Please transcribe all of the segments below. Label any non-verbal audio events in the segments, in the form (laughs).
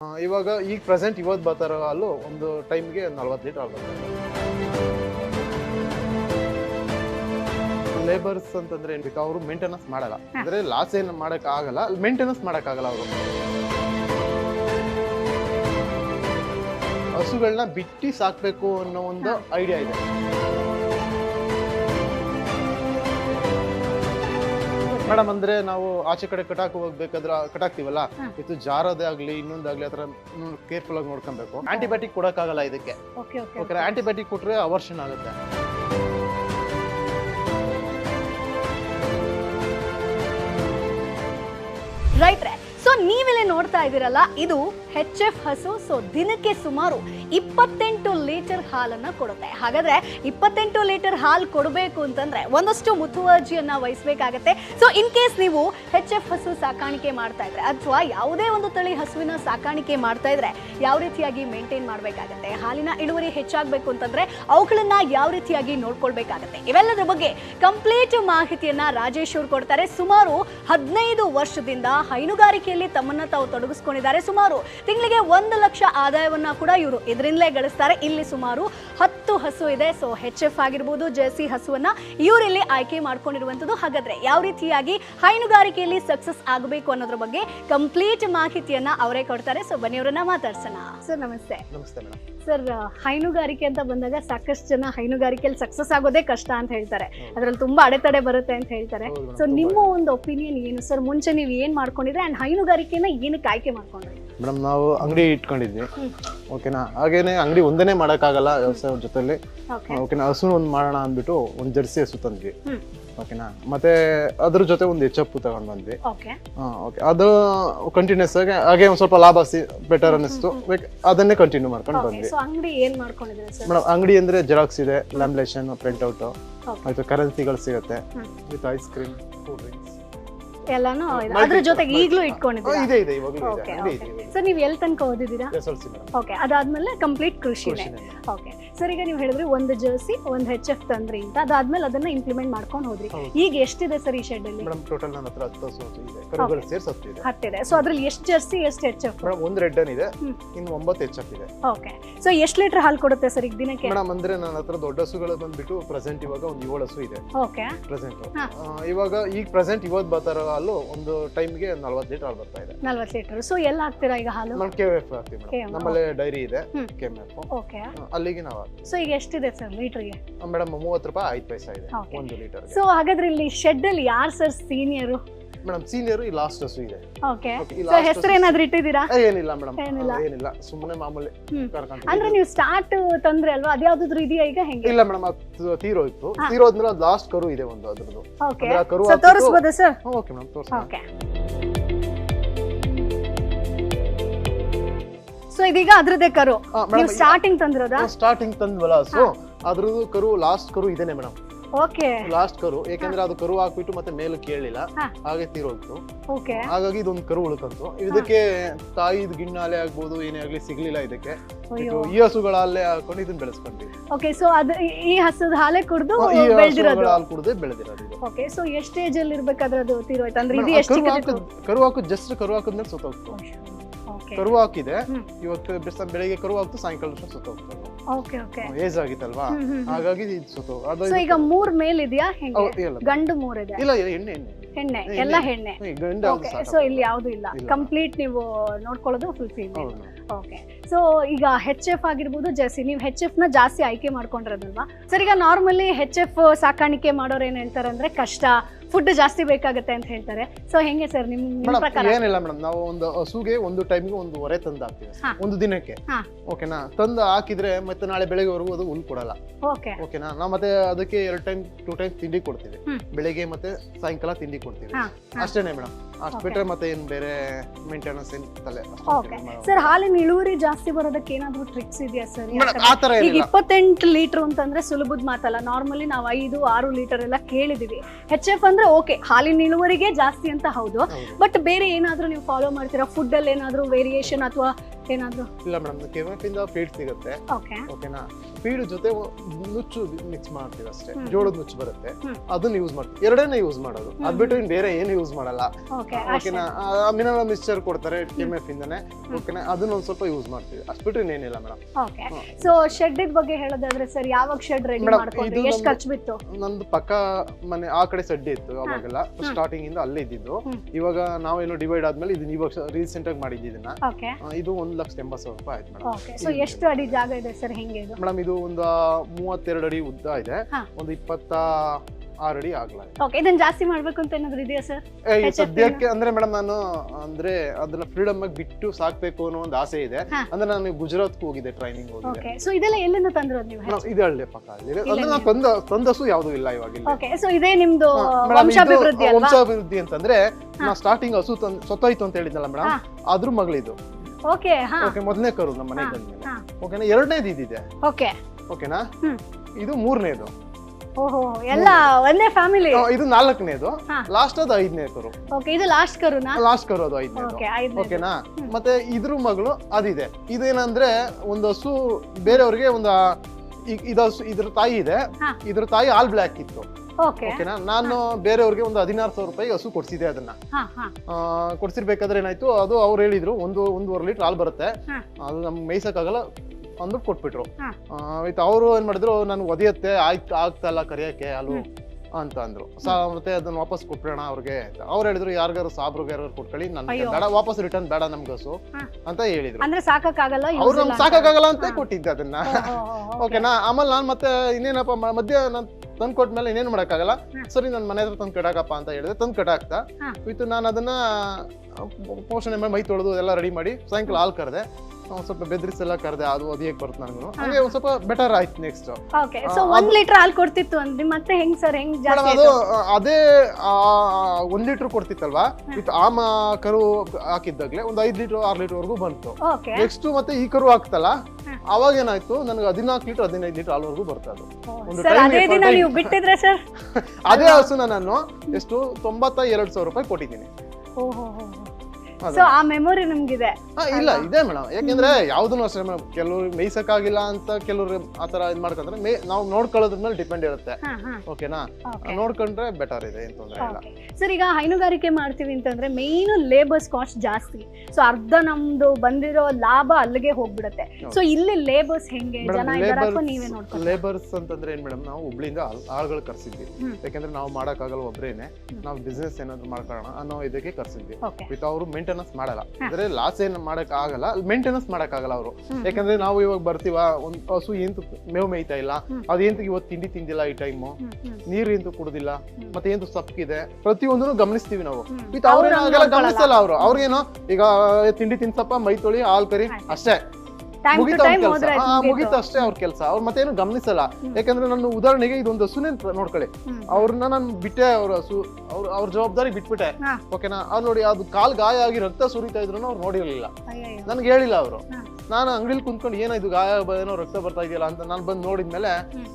ಇವಾಗ ಈಗ ಪ್ರೆಸೆಂಟ್ ಇವತ್ತು ಬರ್ತಾರ ಅಲ್ಲೂ ಒಂದು ಟೈಮ್ಗೆ ನಲ್ವತ್ತು ಲೀಟರ್ ಆಗುತ್ತೆ ಲೇಬರ್ಸ್ ಅಂತಂದ್ರೆ ಏನ್ ಬೇಕು? ಅವರು ಮೇಂಟೆನೆನ್ಸ್ ಮಾಡಲ್ಲ. ಅಂದ್ರೆ ಲಾಸ್ ಏನು ಮಾಡಕ್ ಆಗಲ್ಲ. ಮೇಂಟೆನೆನ್ಸ್ ಮಾಡಕ್ ಆಗಲ್ಲ ಅವರು. ಹಸುಗಳನ್ನ ಬಿಟ್ಟು ಸಾಕ್ಬೇಕು ಅನ್ನೋ ಒಂದು ಐಡಿಯಾ ಇದೆ. ಮೇಡಮ್ ಅಂದ್ರೆ ನಾವು ಆಚೆ ಕಡೆ ಕಟಾಕ್ ಹೋಗ್ಬೇಕಾದ್ರೆ ಕಟಾಕ್ತಿವಲ್ಲ? ಇದು ಜಾರದೇ ಆಗ್ಲಿ ಇನ್ನೊಂದಾಗ್ಲಿ ಆತರ ಕೇರ್ಫುಲ್ ಆಗಿ ನೋಡ್ಕೊಬೇಕು. ಆಂಟಿಬಯೋಟಿಕ್ ಕೊಡಕ್ಕಾಗಲ್ಲ ಇದಕ್ಕೆ. ಓಕೆ ಆಂಟಿಬಯೋಟಿಕ್ ಕೊಟ್ರೆ ಅವರ್ಷನ್ ಆಗುತ್ತೆ. ರೈಟ್ರೆ ಸೊ ನೀವಿಲ್ಲಿ ನೋಡ್ತಾ ಇದ್ದೀರಲ್ಲ ಇದು ಹೆಚ್ ಎಫ್ ಹಸು ಸೊ ದಿನಕ್ಕೆ ಸುಮಾರು ಇಪ್ಪತ್ತೆಂಟು ಲೀಟರ್ ಹಾಲನ್ನ ಕೊಡುತ್ತೆ. ಹಾಗಾದ್ರೆ ಇಪ್ಪತ್ತೆಂಟು ಲೀಟರ್ ಹಾಲು ಕೊಡಬೇಕು ಅಂತಂದ್ರೆ ಒಂದಷ್ಟು ಮುತುವರ್ಜಿಯನ್ನ ವಹಿಸಬೇಕಾಗತ್ತೆ. ಸೊ ಇನ್ ಕೇಸ್ ನೀವು ಹೆಚ್ ಎಫ್ ಹಸು ಸಾಕಾಣಿಕೆ ಮಾಡ್ತಾ ಇದ್ರೆ, ಅಥವಾ ಯಾವುದೇ ಒಂದು ತಳಿ ಹಸುವಿನ ಸಾಕಾಣಿಕೆ ಮಾಡ್ತಾ ಇದ್ರೆ ಯಾವ ರೀತಿಯಾಗಿ ಮೇಂಟೈನ್ ಮಾಡಬೇಕಾಗತ್ತೆ? ಹಾಲಿನ ಇಳುವರಿ ಹೆಚ್ಚಾಗಬೇಕು ಅಂತಂದ್ರೆ ಅವುಗಳನ್ನ ಯಾವ ರೀತಿಯಾಗಿ ನೋಡ್ಕೊಳ್ಬೇಕಾಗತ್ತೆ? ಇವೆಲ್ಲದರ ಬಗ್ಗೆ ಕಂಪ್ಲೀಟ್ ಮಾಹಿತಿಯನ್ನ ರಾಜೇಶ್ ಅವರು ಕೊಡ್ತಾರೆ. ಸುಮಾರು ಹದಿನೈದು ವರ್ಷದಿಂದ ಹೈನುಗಾರಿಕೆಯಲ್ಲಿ ತಮ್ಮನ್ನ ತಾವು ತೊಡಗಿಸ್ಕೊಂಡಿದ್ದಾರೆ. ಸುಮಾರು ತಿಂಗಳಿಗೆ ಒಂದು ಲಕ್ಷ ಆದಾಯವನ್ನು ಕೂಡ ಇವರು ಇದರಿಂದಲೇ ಗಳಿಸ್ತಾರೆ. ಇಲ್ಲಿ ಸುಮಾರು ಹತ್ತು ಹಸು ಇದೆ. ಸೊ ಹೆಚ್ ಎಫ್ ಆಗಿರ್ಬೋದು ಜೆಸಿ ಹಸುವನ್ನ ಇವರಿಲ್ಲಿ ಆಯ್ಕೆ ಮಾಡ್ಕೊಂಡಿರುವಂಥದ್ದು ಹಾಗಾದ್ರೆ ಯಾವ ರೀತಿಯಾಗಿ ಹೈನುಗಾರಿಕೆಯಲ್ಲಿ ಸಕ್ಸಸ್ ಆಗಬೇಕು ಅನ್ನೋದ್ರ ಬಗ್ಗೆ ಕಂಪ್ಲೀಟ್ ಮಾಹಿತಿಯನ್ನ ಅವರೇ ಕೊಡ್ತಾರೆ. ಸೊ ಬನ್ನಿ ಅವರನ್ನ ಮಾತಾಡ್ಸೋಣ. ಸರ್ ನಮಸ್ತೆ. ನಮಸ್ತೆ ಮೇಡಮ್. ಸರ್ ಹೈನುಗಾರಿಕೆ ಅಂತ ಬಂದಾಗ ಸಾಕಷ್ಟು ಜನ ಹೈನುಗಾರಿಕೆಯಲ್ಲಿ ಸಕ್ಸಸ್ ಆಗೋದೇ ಕಷ್ಟ ಅಂತ ಹೇಳ್ತಾರೆ. ಅದರಲ್ಲಿ ತುಂಬಾ ಅಡೆತಡೆ ಬರುತ್ತೆ ಅಂತ ಹೇಳ್ತಾರೆ. ಸೊ ನಿಮ್ಮ ಒಂದು ಒಪಿನಿಯನ್ ಏನು? ಸರ್ ಮುಂಚೆ ನೀವು ಏನ್ ಮಾಡ್ಕೊಂಡಿದ್ರೆ ಅಂಡ್ ಹೈನುಗಾರಿಕೆನ ಏನಕ್ಕೆ ಆಯ್ಕೆ ಮಾಡ್ಕೊಂಡ್ರಿ? ಮೇಡಮ್ ನಾವು ಅಂಗಡಿ ಇಟ್ಕೊಂಡಿದ್ವಿ. ಓಕೆನಾ ಹಾಗೇನೆ ಅಂಗಡಿ ಒಂದೇ ಮಾಡೋಕ್ಕಾಗಲ್ಲ ವ್ಯವಸಾಯ ಜೊತೆಲಿ. ಓಕೆನಾ ಹಸು ಒಂದು ಮಾಡೋಣ ಅಂದ್ಬಿಟ್ಟು ಒಂದು ಜರ್ಸಿ ಹಸು ತಂದ್ವಿ. ಓಕೆನಾ ಮತ್ತೆ ಅದ್ರ ಜೊತೆ ಒಂದು ಎಚ್ ಅಪ್ ತಗೊಂಡ್ ಬಂದ್ವಿ. ಓಕೆ ಓಕೆ ಅದು ಕಂಟಿನ್ಯೂಸ್ ಆಗಿ ಹಾಗೆ ಒಂದು ಸ್ವಲ್ಪ ಲಾಭ ಸಿ ಬೆಟರ್ ಅನ್ನಿಸ್ತು. ಅದನ್ನೇ ಕಂಟಿನ್ಯೂ ಮಾಡ್ಕೊಂಡು ಬಂದ್ವಿ. ಮೇಡಮ್ ಅಂಗಡಿ ಅಂದ್ರೆ ಜೆರಾಕ್ಸ್ ಇದೆ ಲ್ಯಾಮಿನೇಷನ್ ಪ್ರಿಂಟ್ ಔಟ್ ಆಯ್ತು ಕರೆನ್ಸಿಗಳು ಸಿಗುತ್ತೆ. With ice cream cool drinks ಎಲ್ಲಾನು. ಅದ್ರ ಜೊತೆಗೆ ಈಗಲೂ ಇಟ್ಕೊಂಡಿದ್ದೀರಾ? ಇದೆ ಇದೆ ಇವಾಗಲೂ ಇದೆ ಅಂಗಡಿ ಸರ್ ನೀವು ಎಲ್ಲಿ ತನಕ ಓದಿದ್ದೀರಾ? S L C madam okay ಅದಾದ್ಮೇಲೆ ಕಂಪ್ಲೀಟ್ ಕೃಷಿನೇ. ಖುಷಿನೇ ಓಕೆ ಸರ್ ಈಗ ನೀವು ಹೇಳಿದ್ರಿ ಒಂದು ಜರ್ಸಿ ಒಂದು ಹೆಚ್ ಎಫ್ ತಂದ್ರಿ ಅಂತ. ಅದಾದ್ಮೇಲೆ ಅದನ್ನ ಇಂಪ್ಲಿಮೆಂಟ್ ಮಾಡ್ಕೊಂಡು ಹೋದ್ರಿ. ಹೌದು. ಈಗ ಎಷ್ಟಿದೆ ಸರ್ ಈ ಶೆಡ್ ಅಲ್ಲಿ? ಮೇಡಮ್ ಟೋಟಲ್ ನನ್ನ ಹತ್ರ ಹತ್ತು ಹಸು ಇದೆ. ಕರುಗಳು ಸೇರ್ಸಿ ಹತ್ತು ಇದೆ ಹತ್ತಿದೆ. ಸೊ ಅದ್ರಲ್ಲಿ ಎಷ್ಟು ಜರ್ಸಿ ಎಷ್ಟು ಹೆಚ್ ಎಫ್ ಮೇಡಮ್ ಒಂದು ರೆಡ್ ಇದೆ. ಇನ್ನು ಒಂಬತ್ತು ಎಚ್ ಎಫ್ ಇದೆ. ಓಕೆ ಸೊ ಎಷ್ಟು ಲೀಟರ್ ಹಾಲು ಕೊಡುತ್ತೆ ಸರ್ ಈಗ ದಿನಕ್ಕೆ? ಮೇಡಮ್ ಅಂದ್ರೆ ನನ್ನ ಹತ್ರ ದೊಡ್ಡ ಹಸುಗಳು ಬಂದ್ಬಿಟ್ಟು ಪ್ರೆಸೆಂಟ್ ಇವಾಗ ಒಂದು ಏಳು ಹಸು ಇದೆ. ಓಕೆ ಪ್ರೆಸೆಂಟ್ ಇವಾಗ ಈಗ ಪ್ರೆಸೆಂಟ್ ಇವತ್ತು ಬರ್ತಾರ ಹಾಲು ಒಂದು ಟೈಮ್ಗೆ ನಲ್ವತ್ತು ಲೀಟರ್ ಹಾಲು ಬರ್ತಾ ಇದೆ. ನಲ್ವತ್ತು ಲೀಟರ್. ಸೊ ಎಲ್ಲ ಹಾಕ್ತೀರಾ ಈಗ ಹಾಲು? ನಮ್ಮ ಕೆ ಎಫ್ ಹಾಕ್ತೀವಿ ಮೇಡಮ್. ನಮ್ಮಲ್ಲಿ ಡೈರಿ ಇದೆ. ಕೆ ಎಫ್ ಓಕೆ ಅಲ್ಲಿಗೆ ನಾವು ಸೊ ಈಗ ಎಷ್ಟಿದೆ ಸರ್ ಲೀಟರ್ಗೆ ಮೇಡಮ್ ಮೂವತ್ತು ರೂಪಾಯಿ ಐದು ಪೈಸೆ ಇದೆ. ಒಂದು ಲೀಟರ್ ಸೊ ಹಾಗಾದ್ರೆ ಇಲ್ಲಿ ಶೆಡ್ ಅಲ್ಲಿ ಯಾರು ಸರ್ ಸೀನಿಯರು ಮೇಡಮ್ ಸೀನಿಯರ್ ಈ ಲಾಸ್ಟ್ ಹಸು ಇದೆ. ಓಕೆ ಸೊ ಹೆಸರು ಏನಾದ್ರು ಇಟ್ಟಿದ್ದೀರಾ? ಏನಿಲ್ಲ ಮೇಡಮ್. ಏನಿಲ್ಲ. ಏನಿಲ್ಲ. ಸುಮ್ಮನೆ ಮಾಮೂಲಿ ಅಂದ್ರೆ ನೀವು ಸ್ಟಾರ್ಟ್ ತಂದ್ರೆ ಅಲ್ವಾ? ಅದ್ಯಾವ್ದಾದ್ರು ಇದೆಯಾ ಈಗ ಹೆಂಗೆ? ಇಲ್ಲ ಮೇಡಮ್ ಅದು ತೀರೋಯ್ತು. ತೀರೋದ್ಮೇಲೆ ಲಾಸ್ಟ್ ಕರು ಇದೆ ಒಂದು ಅದ್ರದ್ದು. ಓಕೆ ಕರು ತೋರಿಸ್ಬೋದಾ ಸರ್? ಓಕೆ ಮೇಡಮ್ ತೋರಿಸ್ ಓಕೆ ಇದೀಗ ಅದ್ರದೇ ಕರು. ನೀವು ಸ್ಟಾರ್ಟಿಂಗ್ ತಂದಿರೋದಾ? ಸ್ಟಾರ್ಟಿಂಗ್ ತಂದ್ವಲ್ಲ ಸೊ ಅದ್ರದ್ದು ಕರು ಲಾಸ್ಟ್ ಕರು ಇದೇನೆ ಮೇಡಮ್ ಓಕೆ ಲಾಸ್ಟ್ ಕರು ಯಾಕಂದ್ರೆ ಅದು ಕರು ಹಾಕ್ಬಿಟ್ಟು ಮತ್ತೆ ಮೇಲೆ ಕೇಳಲಿಲ್ಲ ಹಾಗೆ ತೀರೋಗ್ತು. ಹಾಗಾಗಿ ಇದೊಂದು ಕರು ಉಳ್ಕಂತು. ಇದಕ್ಕೆ ತಾಯಿದ್ ಗಿಣ್ಣಾಲೆ ಆಗ್ಬೋದು ಏನೇ ಆಗ್ಲಿ ಸಿಗ್ಲಿಲ್ಲ ಇದಕ್ಕೆ. ಈ ಹಸುಗಳ ಅಲ್ಲೇ ಹಾಕೊಂಡು ಇದನ್ನ ಬೆಳೆಸ್ಕೊಂಡ್ವಿ ಓಕೆ ಸೊ ಅದು ಈ- ಹಸದ ಹಾಲೆ ಕುಡ್ದು ಬೆಳೆದಿರೋದು? ಹಾಲು ಕುಡ್ದೆ ಬೆಳೆದಿರೋದು ಓಕೆ ಸೊ ಎಷ್ಟು ಏಜ್ ಅಲ್ಲಿ ಇರ್ಬೇಕಾದ್ರೆ ಅದು ತೀರೋಯ್ತು? ಅಂದ್ರೆ ಇದು ಎಷ್ಟು ಕರು ಹಾಕು ಹಾಕುದ್ ಜಸ್ಟ್ ಕರು ಹಾಕಿದ್ಮೇಲೆ ಸುತ್ತೋಗ್ತು. ಕರು ಹಾಕಿದೆ. ಇವತ್ತು ಬಿಸ್ತ ಬೆಳಿಗ್ಗೆ ಕರು ಹಾಕ್ತು ಸಾಯಂಕಾಲ ಸುತ್ತೋಗ್ತು ಓಕೆ ಓಕೆ ಏಜ್ ಆಗಿತ್ತಲ್ವಾ. ಹಾಗಾಗಿ ಇದು ಸುತ್ತೋ ಅದು ಸೊ ಈಗ ಮೂರ್ ಮೇಲ್ ಇದೆಯಾ ಗಂಡು ಮೂರ್ ಇದೆ. ಇಲ್ಲ ಇಲ್ಲ ಎಣ್ಣೆ ಎಣ್ಣೆ. ಹೆಣ್ಣೆ. ಎಲ್ಲ ಹೆಣ್ಣೆ. ಸೊ ಇಲ್ಲಿ ಯಾವ್ದು ಇಲ್ಲ. ಇಲ್ಲ. ಕಂಪ್ಲೀಟ್ ನೀವು ನೋಡ್ಕೊಳ್ಳೋದು ಫುಲ್ ಫೀಮೇಲ್ ಓಕೆ ಸೊ ಈಗ ಹೆಚ್ ಎಫ್ ಆಗಿರ್ಬೋದು ಜಾಸ್ತಿ ನೀವು ಹೆಚ್ ಎಫ್ನ ಜಾಸ್ತಿ ಆಯ್ಕೆ ಮಾಡ್ಕೊಂಡಿರೋದಲ್ವಾ? ಸರ್ ಈಗ ನಾರ್ಮಲಿ ಹೆಚ್ ಎಫ್ ಸಾಕಾಣಿಕೆ ಮಾಡೋರು ಏನ್ ಹೇಳ್ತಾರೆ ಅಂದ್ರೆ ಕಷ್ಟ ಫುಡ್ ಜಾಸ್ತಿ ಬೇಕಾಗುತ್ತೆ ಅಂತ ಹೇಳ್ತಾರೆ. ಸೊ ಹೆಂಗೆ ಸರ್ ನಿಮ್ ನಿಮ್ ಮೇಡಮ್ ಪ್ರಕಾರ? ಏನಿಲ್ಲ ಮೇಡಮ್ ನಾವು ಒಂದು ಹಸುಗೆ ಒಂದು ಟೈಮ್ಗೆ ಒಂದು ಹೊರೆ ತಂದು ಹಾಕ್ತೀವಿ ಒಂದು ದಿನಕ್ಕೆ. ಹಾ. ಓಕೆನಾ ತಂದು ಹಾಕಿದ್ರೆ ಮತ್ತೆ ನಾಳೆ ಬೆಳಗ್ಗೆವರೆಗೂ ಅದು ಹುಲ್ ಕೊಡಲ್ಲ. ಓಕೆ ಓಕೆನಾ ನಾವು ಮತ್ತೆ ಅದಕ್ಕೆ ಎರಡು ಟೈಮ್ ಟೂ ಟೈಮ್ ತಿಂಡಿ ಕೊಡ್ತೀವಿ. ಬೆಳಿಗ್ಗೆ ಮತ್ತೆ ಸಾಯಂಕಾಲ ತಿಂಡಿ ಕೊಡ್ತೀವಿ. ಅಷ್ಟೇನೆ ಮೇಡಮ್. ಅಷ್ಟು. ಬಿಟ್ರೆ ಮತ್ತೆ ಏನು ಬೇರೆ ಮೇಂಟೆನೆನ್ಸ್ ಏನು ತಲೆ ಓಕೆ ಸರ್ ಹಾಲಿನ ಇಳುವರಿ ಜಾಸ್ತಿ ಬರೋದಕ್ಕೆ ಏನಾದ್ರೂ ಟ್ರಿಕ್ಸ್ ಇದೆಯಾ ಸರ್ ಆ ತರ ಈಗ ಇಪ್ಪತ್ತೆಂಟು ಲೀಟರ್ ಅಂತಂದ್ರೆ ಸುಲಭದ ಮಾತಲ್ಲ. ನಾರ್ಮಲಿ ನಾವು ಐದು ಆರು ಲೀಟರ್ ಎಲ್ಲ ಕೇಳಿದೀವಿ. ಹೆಚ್ ಎಫ್ ಅಂದ್ರೆ ಓಕೆ ಹಾಲಿನ ಇಳುವರಿಗೆ ಜಾಸ್ತಿ ಅಂತ ಹೌದು. ಬಟ್ ಬೇರೆ ಏನಾದ್ರೂ ನೀವು ಫಾಲೋ ಮಾಡ್ತೀರಾ ಫುಡ್ ಅಲ್ಲಿ ಏನಾದ್ರೂ ವೇರಿಯೇಷನ್ ಅಥವಾ ಏನಾದ್ರು ಇಲ್ಲ ಮೇಡಮ್ ಇಂದ ಫೀಡ್ ಸಿಗುತ್ತೆ. ಓಕೆ. ಓಕೆನಾ ಫೀಡ್ ಜೊತೆ ನುಚ್ಚು ಮಿಕ್ಸ್ ಮಾಡ್ತೀವಿ ಅಷ್ಟೇ. ಜೋಳದ ನುಚ್ಚು ಬರುತ್ತೆ. ಅದನ್ನ ಯೂಸ್ ಮಾಡ್ತೀವಿ. ಎರಡನೇ ಯೂಸ್ ಮಾಡೋದು. ಅದ್ ಬಿಟ್ಟು ಇನ್ ಬೇರೆ ಏನು ಯೂಸ್ ಮಾಡಲ್ಲ. ಓಕೆ ಓಕೆನಾ ಮಿನರಲ್ ಮಿಕ್ಸ್ಚರ್ ಕೊಡ್ತಾರೆ ಕೆಎಫ್ ಇಂದನೇ. ಓಕೆನಾ ಅದನ್ನ ಒಂದ್ ಸ್ವಲ್ಪ ಯೂಸ್ ಮಾಡ್ತೀವಿ. ಅಷ್ಟ್ ಬಿಟ್ಟು ಇನ್ನೇನಿಲ್ಲ ಮೇಡಮ್. ಓಕೆ. ಸೊ ಶೆಡ್ ಬಗ್ಗೆ ಹೇಳೋದಾದ್ರೆ ಸರ್ ಯಾವಾಗ ಶೆಡ್ ರೆಡಿ ಮಾಡ್ಕೊಂಡ್ರಿ? ಎಷ್ಟು ಖರ್ಚು ಬಿತ್ತು ನಂದು ಪಕ್ಕ ಮನೆ ಆ ಕಡೆ ಸಡ್ಡಿ ಇತ್ತು ಅವಾಗೆಲ್ಲ. ಸ್ಟಾರ್ಟಿಂಗ್ ಇಂದ ಅಲ್ಲೇ ಇದ್ದಿದ್ದು. ಇವಾಗ ನಾವೇನು ಡಿವೈಡ್ ಆದ್ಮೇಲೆ ಇದನ್ನ ಇವಾಗ ರೀಸೆಂಟ್ ಆಗಿ ಮಾಡಿದ್ದು ಓಕೆ. ಇದು ಒಂದ್ ಲಕ್ಷದ ಎಂಬತ್ತು ಸಾವಿರ ರೂಪಾಯಿ ಆಯ್ತು ಮೇಡಮ್ ಓಕೆ ಸೊ ಎಷ್ಟು ಅಡಿ ಜಾಗ ಇದೆ ಸರ್ ಹೆಂಗೆ ಇದು? ಮೇಡಮ್ ಇದು ಒಂದು ಮೂವತ್ತೆರಡು ಅಡಿ ಉದ್ದ ಇದೆ. ಹಾ. ಒಂದು ಇಪ್ಪತ್ತ ಆರು ಅಡಿ ಆಗ್ಲ ಓಕೆ ಇದನ್ನ ಜಾಸ್ತಿ ಮಾಡ್ಬೇಕು ಅಂತ ಏನಾದ್ರು ಇದೆಯಾ ಸರ್ ಸದ್ಯಕ್ಕೆ ಅಂದ್ರೆ ಮೇಡಮ್ ನಾನು ಅಂದ್ರೆ ಅದನ್ನ ಫ್ರೀಡಮ್ ಆಗಿ ಬಿಟ್ಟು ಸಾಕ್ಬೇಕು ಅನ್ನೋ ಒಂದು ಆಸೆ ಇದೆ. ಹಾ. ಅಂದ್ರೆ ನಾನು ಗುಜರಾತ್ ಹೋಗಿದ್ದೆ ಟ್ರೈನಿಂಗ್ ಹೋಗಿದ್ದೆ. ಓಕೆ ಸೊ ಇದೆಲ್ಲ ಎಲ್ಲಿಂದ ತಂದಿರೋದು ನೀವು ಮೇಡಮ್ ಇದೆ ಹಳ್ಳಿ ಪಕ್ಕ. ಅಲ್ಲಿ ಅಂದ್ರೆ ನಾನು ತಂದ ತಂದಸು ಯಾವ್ದು ಇಲ್ಲ ಇವಾಗ ಇಲ್ಲಿ. ಓಕೆ ಸೊ ಇದೇ ನಿಮ್ದು ಹಾ, madam, ಇದು ವಂಶಾಭಿವೃದ್ಧಿ ಅಲ್ವಾ? ವಂಶಾಭಿವೃದ್ಧಿ ಅಂತಂದ್ರೆ ನಾ ಸ್ಟಾರ್ಟಿಂಗ್ ಹಸು ತಂದ್ ಸತ್ತೋಯ್ತು ಅಂತ ಹೇಳಿದ್ನಲ್ಲ ಮೇಡಮ್ ಹಾ. ಅದ್ರ ಮಗಳಿದು. ಓಕೆ ಹಾ. ಓಕೆ ಮೊದಲನೇ ಕರು ನಮ್ಮ ಮನೆಗೆ ಹಾ, ಬಂದ್ಮೇಲೆ. ಹಾ. ಓಕೆನಾ ಎರಡನೇದು ಇದಿದೆ. ಓಕೆ ಓಕೆನಾ ಹ್ಮ್. ಇದು ಮೂರನೇದು. ಓಹೋ ಎಲ್ಲ ಒಂದೇ ಫ್ಯಾಮಿಲಿ ಇದು ನಾಲ್ಕನೇದು. ಹಾ. ಲಾಸ್ಟ್ ಅದು ಐದನೇ ಕರು. ಓಕೆ ಇದು ಲಾಸ್ಟ್ ಕರುನಾ? ಲಾಸ್ಟ್ ಕರು ಅದು ಐದನೇದು. ಓಕೆ ಓಕೆನಾ ಮತ್ತೆ ಇದ್ರ ಮಗಳು ಅದಿದೆ. ಇದೇನಂದ್ರೆ ಒಂದು ಹಸು ಬೇರೆಯವ್ರಿಗೆ ಒಂದು ಈ- ಇದು ಹಸು ಇದ್ರ ತಾಯಿ ಇದೆ. ಹಾ. ಇದ್ರ ತಾಯಿ ಆಲ್ ಬ್ಲ್ಯಾಕ್ ಇತ್ತು. ಓಕೆನಾ ನಾನು ಬೇರೆಯವ್ರಿಗೆ ಒಂದು ಹದಿನಾರು ಸಾವಿರ ರೂಪಾಯಿ ಹಸು ಕೊಡ್ಸಿದ್ದೆ ಅದನ್ನ ಕೊಡ್ಸಿರ್ಬೇಕಾದ್ರೆ ಏನಾಯ್ತು ಅದು ಅವ್ರು ಹೇಳಿದ್ರು ಒಂದು ಒಂದೂವರೆ ಲೀಟರ್ ಹಾಲು ಬರುತ್ತೆ. ಅದು ನಮ್ಗೆ ಮೇಯ್ಸಕ್ಕಾಗಲ್ಲ ಅಂದ್ಬಿಟ್ಟು ಕೊಟ್ಬಿಟ್ರು. ಆಯ್ತು ಅವರು ಏನ್ ಮಾಡಿದ್ರು ನನ್ಗೆ ಒದಿಯತ್ತೆ ಆಯ್ತು ಆಗ್ತಲ್ಲ ಕರಿಯಕ್ಕೆ ಹಾಲು ಅಂತ ಅಂದ್ರು ಮತ್ತೆ ಅದನ್ನ ವಾಪಸ್ ಕೊಟ್ಬಿಡೋಣ ಅವ್ರಿಗೆ. ಅವ್ರು ಹೇಳಿದ್ರು ಯಾರಿಗಾರು ಸಾಬ್ರಿಗೆ ಯಾರು ಕೊಟ್ಕೊಳ್ಳಿ ನನ್ಗೆ ಅಯ್ಯೋ. ಬೇಡ ವಾಪಸ್ ರಿಟರ್ನ್ ಬೇಡ ನಮ್ಗೆ ಹಸು ಅಂತ ಹೇಳಿದ್ರು ಅಂದ್ರೆ ಸಾಕಾಗಲ್ಲ ಅವ್ರು ನಮ್ಗೆ. ಸಾಕಾಗಲ್ಲ ಅಂತ. ಕೊಟ್ಟಿದ್ದೆ ಅದನ್ನ. ಓಕೆನಾ ಆಮೇಲೆ ನಾನು ಮತ್ತೆ ಇನ್ನೇನಪ್ಪ ಮಧ್ಯ ನಾನು ತಂದು ಕೊಟ್ಮೇಲೆ ಇನ್ನೇನು ಮಾಡೋಕ್ಕಾಗಲ್ಲ. ಸರಿ ನನ್ನ ಮನೆ ಹತ್ರ ತಂದು ಕಟ್ಟಾಕಪ್ಪ ಅಂತ ಹೇಳಿದೆ. ತಂದು ಕಟಾಕ್ತಾ ವಿತ್ ಇತ್ತು ನಾನು ಅದನ್ನ ಪೋಷಣೆ ಮಾಡಿ ಮೈ ತೊಳೆದು ಎಲ್ಲ ರೆಡಿ ಮಾಡಿ ಸಾಯಂಕಾಲ ಹಾಲು ಕರೆದೆ. ಸ್ವಲ್ಪ ಬೆದರಿಸೆಲ್ಲ ಕರೆದೆ ಅದು ಅದು ಹೇಗೆ ಬರ್ತು ನನಗೂ ಹಂಗೆ ಒಂದ್ ಸ್ವಲ್ಪ ಬೆಟರ್ ಆಯ್ತು ನೆಕ್ಸ್ಟ್ ಓಕೆ ಸೊ ಒಂದ್ ಲೀಟರ್ ಹಾಲು ಕೊಡ್ತಿತ್ತು ಅಂದ್ರೆ ಮತ್ತೆ ಹೆಂಗ್ ಸರ್ ಹೆಂಗ್ ಮೇಡಮ್ ಜಾಸ್ತಿ ಅದು ಆ, ಅದೇ ಆ, ಒಂದ್ ಲೀಟರ್ ಕೊಡ್ತಿತ್ತಲ್ವಾ? ಇದು ಆಮ ಕರು ಹಾಕಿದ್ದಾಗ್ಲೇ ಒಂದ್ ಐದ್ ಲೀಟರ್ ಆರ್ ಲೀಟರ್ ವರೆಗೂ ಬಂತು. ಓಕೆ ನೆಕ್ಸ್ಟ್ ಮತ್ತೆ ಈ ಕರು ಹಾಕ್ತಲ್ಲ. ಅವಾಗ ಏನಾಯ್ತು ನನಗೆ ಹದಿನಾಲ್ಕು ಲೀಟರ್ ಹದಿನೈದು ಲೀಟರ್ ಹಾಲ್ವರೆಗೂ ಬರ್ತಾ ಅದು ಒಂದು ಸರ್ time ಅದೇ ದಿನ time. ನೀವು ಬಿಟ್ಟಿದ್ರೆ ಸರ್ (laughs) ಅದೇ ಹಸುನ ನಾನು ಎಷ್ಟು ತೊಂಬತ್ತ ಎರಡು ಸಾವಿರ ರೂಪಾಯಿ ಕೊಟ್ಟಿದ್ದೀನಿ. ಓಹೋ. ಸೊ ಆ ಮೆಮೊರಿ ನಮ್ಗಿದೆ. ಇಲ್ಲ ಇದೆ ಮೇಡಮ್. ಯಾಕೆಂದ್ರೆ ಯಾವ್ದನ್ನು ಅಷ್ಟೇ ಮೇಡಮ್ ಕೆಲವ್ರು ಮೇಯ್ಸಕ್ಕಾಗಿಲ್ಲ ಅಂತ ಕೆಲವ್ರು ಆತರ ಇದ್ ಮಾಡ್ಕೊಂಡ್ರೆ ನಾವು ನೋಡ್ಕೊಳ್ಳೋದ್ರ ಮೇಲೆ ಡಿಪೆಂಡ್ ಇರುತ್ತೆ. ಓಕೆನಾ? ನೋಡ್ಕೊಂಡ್ರೆ ಬೆಟರ್ ಇದೆ ಏನ್ ತೊಂದ್ರೆ ಇಲ್ಲ. ಸರ್ ಈಗ ಹೈನುಗಾರಿಕೆ ಮಾಡ್ತೀವಿ ಅಂತಂದ್ರೆ ಮೇನ್ ಲೇಬರ್ಸ್ ಕಾಸ್ಟ್ ಜಾಸ್ತಿ. ಸೊ ಅರ್ಧ ನಮ್ದು ಬಂದಿರೋ ಲಾಭ ಅಲ್ಲಿಗೆ ಹೋಗ್ಬಿಡುತ್ತೆ. ಸೊ ಇಲ್ಲಿ ಲೇಬರ್ಸ್ ಹೆಂಗೆ? ಜನ ಇದಾರ ನೀವೇ ನೋಡ್ಕೊಂಡು ಲೇಬರ್ಸ್ ಅಂತಂದ್ರೆ ಏನ್ ಮೇಡಮ್ ನಾವು ಹುಬ್ಳಿಂದ ಆಳ್- ಆಳ್ಗಳು ಕರ್ಸಿದ್ವಿ. ಯಾಕಂದ್ರೆ ನಾವು ಮಾಡಕ್ಕಾಗಲ್ಲ ಒಬ್ರೇನೆ. ನಾವು ಬಿಸ್ನೆಸ್ ಏನಾದ್ರು ಮಾಡ್ಕೊಳ್ಳೋಣ ಅನ್ನೋ ಇದಕ್ಕೆ ಕರ್ಸಿದ್ವಿ. ವಿತ್ ಅವರು ಮೇಂಟೆನೆನ್ಸ್ ಮಾಡಲ್ಲ. ಅಂದ್ರೆ ಲಾಸ್ ಏನ್ ಮಾಡಕ್ ಆಗಲ್ಲ ಮೇಂಟೆನೆನ್ಸ್ ಮಾಡಕ್ ಆಗಲ್ಲ ಅವರು. ಯಾಕಂದ್ರೆ ನಾವು ಇವಾಗ ಬರ್ತೀವ ಒಂದ್ ಹಸು ಏಂತು ಮೇವು ಮೇಯ್ತಾ ಇಲ್ಲ. ಅದ್ ಅದೇಂತ ಇವತ್ತು ತಿಂಡಿ ತಿಂದಿಲ್ಲ ಈ ಟೈಮು ನೀರ್ ಎಂತೂ ಕುಡುದಿಲ್ಲ ಮತ್ತೆ ಏನು ಸಪ್ಕಿದೆ ಪ್ರತಿಯೊಂದನ್ನು ಗಮನಿಸ್ತೀವಿ ನಾವು. ಹ್ಮ್. ವಿತ್ ಅವ್ರು ಆಗಲ್ಲ ಗಮನಿಸಲ್ಲ ಅವರು. ಅವ್ರಿಗೇನು ಈಗ ತಿಂಡಿ ತಿನ್ಸಪ್ಪ ಮೈ ತೊಳಿ ಹಾಲ್ ಕರಿ ಅಷ್ಟೇ. ಮುಗಿತ ಅಷ್ಟೇ ಅವ್ರ ಕೆಲಸ. ಅವ್ರು ಮತ್ತೇನು ಗಮನಿಸಲ್ಲ. ಯಾಕಂದ್ರೆ ನಾನು ಉದಾಹರಣೆಗೆ ಇದೊಂದು ಸುನಿಲ್ ನೋಡ್ಕೊಳ್ಳಿ. ಅವ್ರನ್ನ ನಾನು ಬಿಟ್ಟೆ ಅವ್ರ ಅವ್ರ ಅವ್ರ ಜವಾಬ್ದಾರಿ ಬಿಟ್ಬಿಟ್ಟೆ. ಓಕೆನಾ ಅವ್ರು ನೋಡಿ ಅದು ಕಾಲ್ ಗಾಯ ಆಗಿ ರಕ್ತ ಸುರಿತಾ ಇದ್ರು ಅವ್ರು ನೋಡಿರ್ಲಿಲ್ಲ. ನನ್ಗೆ ಹೇಳಿಲ್ಲ ಅವರು. ನಾನು ಅಂಗಡಿಲಿ ಕುಂತ್ಕೊಂಡು ಏನೋ ಇದು ಗಾಯ ಏನೋ ರಕ್ತ ಬರ್ತಾ ಇದೆಯಲ್ಲ ಅಂತ ನಾನು ಬಂದು ನೋಡಿದ್ಮೇಲೆ.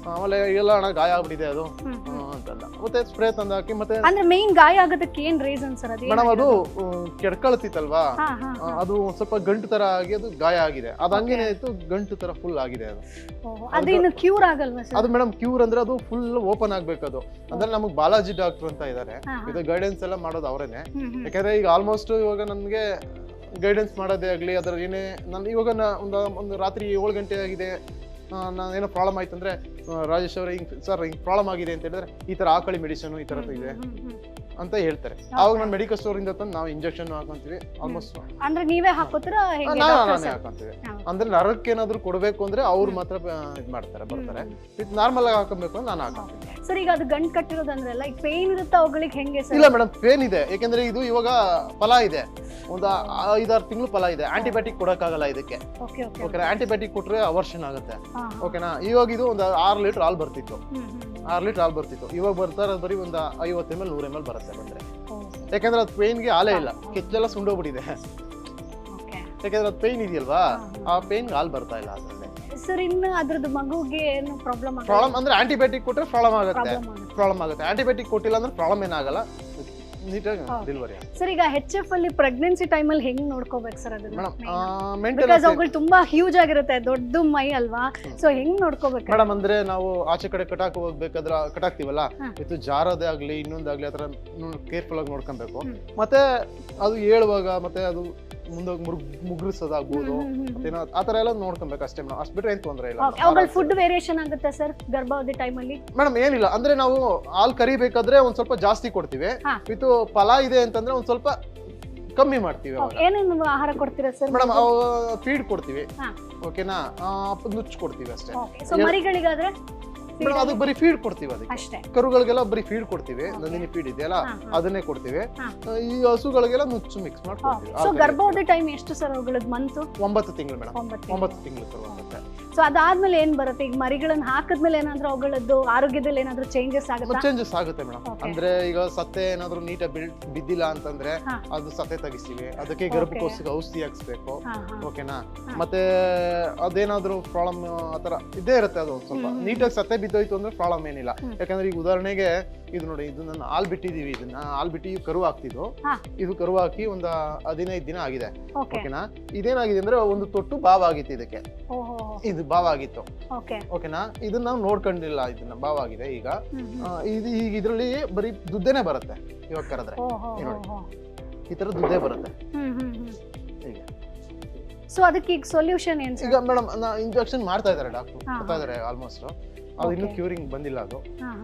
ಆಮೇಲೆ ಎಲ್ಲ ಅಣ್ಣ ಗಾಯ ಆಗ್ಬಿಟ್ಟಿದೆ ಅದು. ಮತ್ತೆ ಸ್ಪ್ರೇ ತಂದು ಹಾಕಿ ಮತ್ತೆ ಅಂದ್ರೆ ಮೇನ್ ಗಾಯ ಆಗೋದಕ್ಕೆ ಏನ್ ರೀಸನ್ ಸರ್ ಅದು ಮೇಡಮ್ ಅದು ಕೆಡ್ಕೊಳ್ತಿತ್ತಲ್ವಾ? ಅದು ಸ್ವಲ್ಪ ಗಂಟು ತರ ಆಗಿ ಅದು ಗಾಯ ಆಗಿದೆ. ಅದು ಹಂಗೇನೆ ಇತ್ತು ಗಂಟು ತರ ಫುಲ್ ಆಗಿದೆ ಅದು. ಓಹೋ. ಅದು ಇನ್ನು ಕ್ಯೂರ್ ಆಗಲ್ವಾ ಅದು ಮೇಡಮ್ ಕ್ಯೂರ್ ಅಂದ್ರೆ ಅದು ಫುಲ್ ಓಪನ್ ಆಗ್ಬೇಕು ಅದು ಅಂದ್ರೆ ನಮಗೆ ಬಾಲಾಜಿ ಡಾಕ್ಟರ್ ಅಂತ ಇದ್ದಾರೆ. ಇದು ಗೈಡೆನ್ಸ್ ಎಲ್ಲ ಮಾಡೋದು ಅವರೇನೆ. ಯಾಕಂದ್ರೆ ಈಗ ಆಲ್ಮೋಸ್ಟ್ ಇವಾಗ ನನಗೆ ಗೈಡೆನ್ಸ್ ಮಾಡೋದೇ ಆಗಲಿ ಅದರ ಏನೇ ನಾನು ಇವಾಗ ಒಂದು ಒಂದು ರಾತ್ರಿ ಏಳು ಗಂಟೆ ಆಗಿದೆ. ನಾನು ಏನೋ ಪ್ರಾಬ್ಲಮ್ ಆಯ್ತು ಅಂದ್ರೆ ರಾಜೇಶ್ ಅವರೇ ಹಿಂಗ್ ಸರ್ ಹಿಂಗ್ ಪ್ರಾಬ್ಲಮ್ ಆಗಿದೆ ಅಂತ ಹೇಳಿದ್ರೆ ಈ ತರ ಆಕಳಿ ಮೆಡಿಸನ್ ಈ ತರದ್ದು ಇದೆ. ಅಂತ ಹೇಳ್ತಾರೆ. ಅವಾಗ ನಾನು ಮೆಡಿಕಲ್ ಸ್ಟೋರ್ ಇಂದ ತಂದು ನಾವು ಇಂಜೆಕ್ಷನ್ ಹಾಕೊಂತೀವಿ ಆಲ್ಮೋಸ್ಟ್ ಅಂದ್ರೆ ನೀವೇ ಹಾಕೋತೀರಾ? ನಾನೇ ಹಾಕೊಂತೀವಿ. ಅಂದ್ರೆ ನರಕ್ಕೆ ಏನಾದ್ರು ಕೊಡ್ಬೇಕು ಅಂದ್ರೆ ಅವ್ರು ಮಾತ್ರ ಇದ್ ಮಾಡ್ತಾರೆ ಬರ್ತಾರೆ. ಇದು ನಾರ್ಮಲ್ ಆಗಿ ಹಾಕೊಬೇಕು ಅಂದ್ರೆ ನಾನು ಹಾಕೊಂತೀನಿ. ಸರ್ ಈಗ ಅದು ಗಂಟ್ ಅಂದ್ರೆ ಲೈಕ್ ಪೇನ್ ಇರುತ್ತೆ ಅವುಗಳಿಗೆ ಹೆಂಗೆ ಸರ್ ಇಲ್ಲ ಮೇಡಮ್ ಪೇನ್ ಇದೆ. ಯಾಕಂದ್ರೆ ಇದು ಇವಾಗ ಫಲ ಇದೆ. ಒಂದು ಐದಾರು ತಿಂಗಳು ಫಲ ಇದೆ. ಆಂಟಿಬಯೋಟಿಕ್ ಕೊಡಕ್ಕಾಗಲ್ಲ ಇದಕ್ಕೆ. ಓಕೆ ಆಂಟಿಬಯೋಟಿಕ್ ಕೊಟ್ರೆ ಅವರ್ಷನ್ ಆಗುತ್ತೆ. ಓಕೆನಾ ಇವಾಗ ಇದು ಒಂದು ಆರು ಲೀಟರ್ ಹಾಲು ಬರ್ತಿತ್ತು. ಆರು ಲೀಟರ್ ಹಾಲು ಬರ್ತಿತ್ತು. ಇವಾಗ ಬರ್ತಾರೆ ಇರೋದು ಬರೀ ಒಂದು ಐವತ್ತು ಎಂ ಎಲ್ ನೂರು ಎಂ ಎಲ್ ಬರುತ್ತೆ ಬಂದ್ರೆ. ಯಾಕೆಂದ್ರೆ ಅದು ಪೇನ್ಗೆ ಹಾಲೇ ಇಲ್ಲ. ಕೆಚ್ಚೆಲ್ಲ ಸುಂಡೋಗ್ಬಿಟ್ಟಿದೆ. ಯಾಕಂದ್ರೆ ಅದು ಪೇನ್ ಇದೆಯಲ್ವಾ? ಆ ಪೇನ್ಗೆ ಹಾಲು ಬರ್ತಾ ಇಲ್ಲ ಅದರಲ್ಲಿ. ಸರ್ ಇನ್ನು ಅದ್ರದ್ದು ಮಗುಗೆ ಏನು ಪ್ರಾಬ್ಲಮ್ ಪ್ರಾಬ್ಲಮ್ ಅಂದ್ರೆ ಆಂಟಿಬಯೋಟಿಕ್ ಕೊಟ್ಟರೆ ಪ್ರಾಬ್ಲಮ್ ಆಗುತ್ತೆ. ಪ್ರಾಬ್ಲಮ್ ಆಗುತ್ತೆ. ಆಂಟಿಬಯೋಟಿಕ್ ಕೊಟ್ಟಿಲ್ಲ ಅಂದ್ರೆ ಪ್ರಾಬ್ಲಮ್ ಏನಾಗಲ್ಲ. ನೀಟಾಗಿ Okay. ಡೆಲಿವರಿ ಸರ್ ಈಗ ಹೆಚ್ ಎಫ್ ಅಲ್ಲಿ ಪ್ರೆಗ್ನೆನ್ಸಿ ಅಲ್ಲಿ ಹೆಂಗ್ ನೋಡ್ಕೋಬೇಕು ಸರ್ ಅದನ್ನ? ಬಿಕಾಸ್ ಅವುಗಳು ತುಂಬಾ ಹ್ಯೂಜ್ ಆಗಿರುತ್ತೆ ದೊಡ್ಡ ಮೈ ಅಲ್ವಾ? ಸೊ ಹೆಂಗ್ ನೋಡ್ಕೋಬೇಕು? ಮೇಡಮ್ ಅಂದ್ರೆ ನಾವು ಆಚೆ ಕಡೆ ಕಟಾಕ್ ಹೋಗ್ಬೇಕಾದ್ರೆ ಕಟಾಕ್ತಿವಲ್ಲ. ಇದು ಜಾರದೇ ಆಗ್ಲಿ ಇನ್ನೊಂದಾಗ್ಲಿ ಆತರ ಕೇರ್ಫುಲ್ ಆಗಿ ನೋಡ್ಕೊಬೇಕು. ಮತ್ತೆ ಅದು ಹೇಳುವಾಗ ಮತ್ತೆ ಅದು ಮುಂದೋಗಿ ಮುರುಗ್ ಮುಗ್ರಿಸೋದಾಗ್ಬೋದು. ಮತ್ತೇನೋ ಆತರ ಎಲ್ಲ ನೋಡ್ಕೊಬೇಕು ಅಷ್ಟೇ ಮೇಡಮ್. ಅಷ್ಟು ಬಿಟ್ಟರೆ ಏನ್ ತೊಂದ್ರೆ ಇಲ್ಲ. ಅವುಗಳ ಫುಡ್ ವೇರಿಯೇಷನ್ ಆಗುತ್ತೆ ಸರ್ ಗರ್ಭಾವಧಿ ಟೈಮಲ್ಲಿ ಮೇಡಮ್ ಏನಿಲ್ಲ. ಅಂದ್ರೆ ನಾವು ಹಾಲು ಕರಿಬೇಕಾದ್ರೆ ಒಂದ್ ಸ್ವಲ್ಪ ಜಾಸ್ತಿ ಕೊಡ್ತೀವಿ. ಇದು ಫಲ ಇದೆ ಅಂತಂದ್ರೆ ಒಂದ್ ಸ್ವಲ್ಪ ಕಮ್ಮಿ ಮಾಡ್ತೀವಿ ಏನೇನು ಆಹಾರ ಕೊಡ್ತೀರಾ ಸರ್ ಮೇಡಮ್ ಫೀಡ್ ಕೊಡ್ತೀವಿ. ಓಕೆನಾ ಓಕೆನಾ ನುಚ್ಚು ಕೊಡ್ತೀವಿ ಅಷ್ಟೇ. ಸೊ ಮರಿಗಳಿಗಾದ್ರೆ? ಮೇಡಮ್ ಅದು ಬರೀ ಫೀಡ್ ಕೊಡ್ತೀವಿ ಅದಕ್ಕೆ. ಅಷ್ಟೇ. ಕರುಗಳಿಗೆಲ್ಲ ಬರೀ ಫೀಡ್ ಕೊಡ್ತೀವಿ. ನಂದಿನಿ ಫೀಡ್ ಇದೆಯಲ್ಲ. ಅದನ್ನೇ ಕೊಡ್ತೀವಿ. ಈ ಹಸುಗಳಿಗೆಲ್ಲ ನುಚ್ಚು ಮಿಕ್ಸ್ ಮಾಡ್ಕೊಡ್ತೀವಿ. ಸೊ ಆಗ ಗರ್ಭಾವಧಿ ಟೈಮ್ ಎಷ್ಟು ಸರ್ ಅವುಗಳಿಗೆ ಮಂತ್ ಒಂಬತ್ತು ತಿಂಗಳು ಮೇಡಮ್ ಒಂಬತ್ತು ಒಂಬತ್ತು ತಿಂಗಳು ಕರು ಆಗುತ್ತೆ ಸೊ ಅದಾದ್ಮೇಲೆ ಏನ್ ಬರುತ್ತೆ? ಈಗ ಮರಿಗಳನ್ನ ಹಾಕಿದ್ಮೇಲೆ ಏನಾದ್ರೂ ಅವುಗಳದ್ದು ಆರೋಗ್ಯದಲ್ಲಿ ಏನಾದ್ರು ಚೇಂಜಸ್ ಆಗುತ್ತೆ? ಚೇಂಜಸ್ ಆಗುತ್ತೆ ಮೇಡಮ್ ಅಂದ್ರೆ ಈಗ ಸತ್ತೆ ಏನಾದ್ರು ನೀಟಾಗಿ ಬಿದ್ದಿಲ್ಲ ಅಂತಂದ್ರೆ. ಅದು ಸತ್ತೆ ತೆಗಿಸ್ತೀವಿ. ಅದಕ್ಕೆ ಗರ್ಭಕೋಶಕ್ಕೆ ಔಷಧಿ ಹಾಕ್ಸ್ಬೇಕು. ಓಕೆನಾ ಮತ್ತೆ ಅದೇನಾದ್ರೂ ಪ್ರಾಬ್ಲಮ್ ಆತರ ಇದೇ ಇರುತ್ತೆ ಅದು ಒಂದ್ ಸ್ವಲ್ಪ. ನೀಟಾಗಿ ಸತ್ತೆ ಬಿದ್ದೋಯ್ತು ಅಂದ್ರೆ ಪ್ರಾಬ್ಲಮ್ ಏನಿಲ್ಲ. ಯಾಕಂದ್ರೆ ಈಗ ಉದಾಹರಣೆಗೆ ಇದು ನೋಡಿ ಇದು ನನ್ನ ಹಾಲ್ ಬಿಟ್ಟಿದೀವಿ ಇದನ್ನ ಹಾಲ್ ಬಿಟ್ಟು ಕರು ಹಾಕ್ತಿದ್ದು. ಹಾ. ಇದು ಕರು ಹಾಕಿ ಒಂದ್ ಹದಿನೈದು ದಿನ ಆಗಿದೆ. ಓಕೆ. ಓಕೆನಾ? ಇದೇನಾಗಿದೆ ಅಂದ್ರೆ ಒಂದು ತೊಟ್ಟು ಬಾವ ಆಗಿತ್ತು ಇದಕ್ಕೆ. ಓಹೋ. ಇದು ಬಾವ ಆಗಿತ್ತು. ಓಕೆ. ಓಕೆನಾ? ಇದನ್ನ ನಾವು ನೋಡ್ಕೊಂಡಿಲ್ಲ ಇದನ್ನ ಬಾವ ಆಗಿದೆ ಈಗ. ಆ, ಇದು ಈಗ ಇದ್ರಲ್ಲಿ ಬರೀ ದುಡ್ಡೇನೆ ಬರುತ್ತೆ ಇವಾಗ ಕರೆದ್ರೆ. ಓಹೋ ಇಲ್ಲಿ ನೋಡಿ. ಈ ತರ ದುಡ್ಡೇ ಬರುತ್ತೆ. ಹ್ಮ್ ಹ್ಮ್ ಹ್ಮ್. ಹೀಗೆ ಸೊ ಅದಕ್ಕೆ ಈಗ ಸೊಲ್ಯೂಷನ್ ಏನ್ ಈಗ ಸರ್ ಮೇಡಮ್ ಇಂಜೆಕ್ಷನ್ ಮಾಡ್ತಾ ಇದ್ದಾರೆ ಡಾಕ್ಟರ್ ಹಾ, ಕೊಡ್ತಾ ಇದಾರೆ ಆಲ್ಮೋಸ್ಟ್ ಅದು ಇನ್ನು ಕ್ಯೂರಿಂಗ್ ಬಂದಿಲ್ಲ ಅದು.